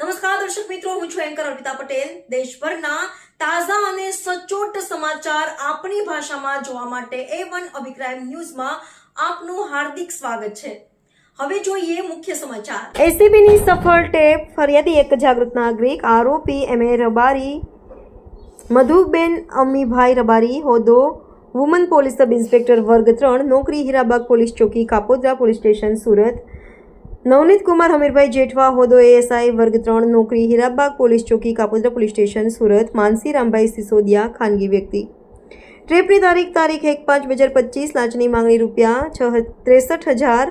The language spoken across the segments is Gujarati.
નમસ્કાર, દર્શક મિત્રો, હું છું એન્કર અર્પિતા પટેલ. દેશભરના તાજા અને સચોટ સમાચાર આપણી ભાષામાં જોવા માટે એ વન અભિપ્રાય ન્યૂઝમાં આપનું હાર્દિક સ્વાગત છે. હવે જોઈએ મુખ્ય સમાચાર. એસીબીની સફળ ટેપ ફરિયાદી એક જાગૃત નાગરિક, આરોપી એમ એ રબારી, મધુબેન અમીભાઈ રબારી, હોદ્દો, વુમન પોલીસ સબ ઇન્સ્પેક્ટર વર્ગ ત્રણ, નોકરી હીરાબાગ પોલીસ ચોકી, કાપોદ્રા પોલીસ સ્ટેશન, સુરત નવનીત કુમાર હમીરભાઈ જેઠવા, હોદો એએસઆઈ, વર્ગ ત્રણ, નોકરી, હીરાબાગ પોલીસ ચોકી, કાપોદ્રા પોલીસ સ્ટેશન, સુરત માનસી રામભાઈ સિસોદિયા, ખાનગી વ્યક્તિ. ટ્રેપની તારીખ તારીખ એક પાંચ બે હજાર પચીસ, લાંચની માંગણી રૂપિયા છ ત્રેસઠ હજાર,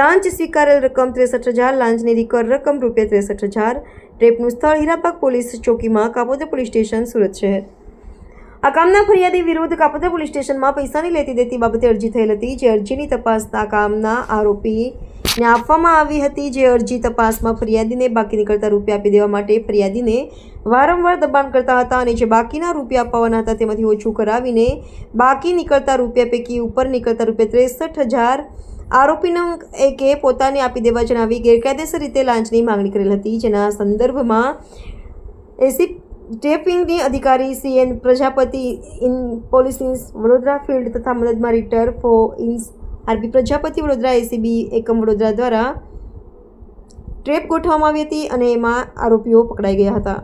લાંચ સ્વીકારેલ રકમ ત્રેસઠ હજાર, લાંચની રિકર રકમ રૂપિયા ત્રેસઠ હજાર. ટ્રેપનું સ્થળ હીરાબાગ પોલીસ ચોકીમાં, કાપોદ્રા પોલીસ સ્ટેશન, સુરત શહેર. આ કામના ફરિયાદી વિરુદ્ધ કાપોદ્રા પોલીસ સ્ટેશનમાં પૈસાની લેતી દેતી બાબતે અરજી થયેલ હતી, જે અરજીની તપાસતા કામના આરોપીને આપવામાં આવી હતી જે અરજી તપાસમાં ફરિયાદીને બાકી નીકળતા રૂપિયા આપી દેવા માટે ફરિયાદીને વારંવાર દબાણ કરતા હતા અને જે બાકીના રૂપિયા આપવાના હતા તેમાંથી ઓછું કરાવીને બાકી નીકળતા રૂપિયા પૈકી ઉપર નીકળતા રૂપિયા ત્રેસઠ હજાર આરોપીનો એકે પોતાને આપી દેવા જણાવી ગેરકાયદેસર રીતે લાંચની માંગણી કરેલ હતી. જેના સંદર્ભમાં એસી ટેપિંગની અધિકારી સી એન પ્રજાપતિ ઇન પોલીસ વડોદરા ફિલ્ડ તથા મદદમાં રિટર ફો ઇન્સ આરપી પ્રજાપતિ વડોદરા એસીબી એકમ વડોદરા દ્વારા ટ્રેપ ગોઠવવામાં આવી હતી અને એમાં આરોપીઓ પકડાઈ ગયા હતા.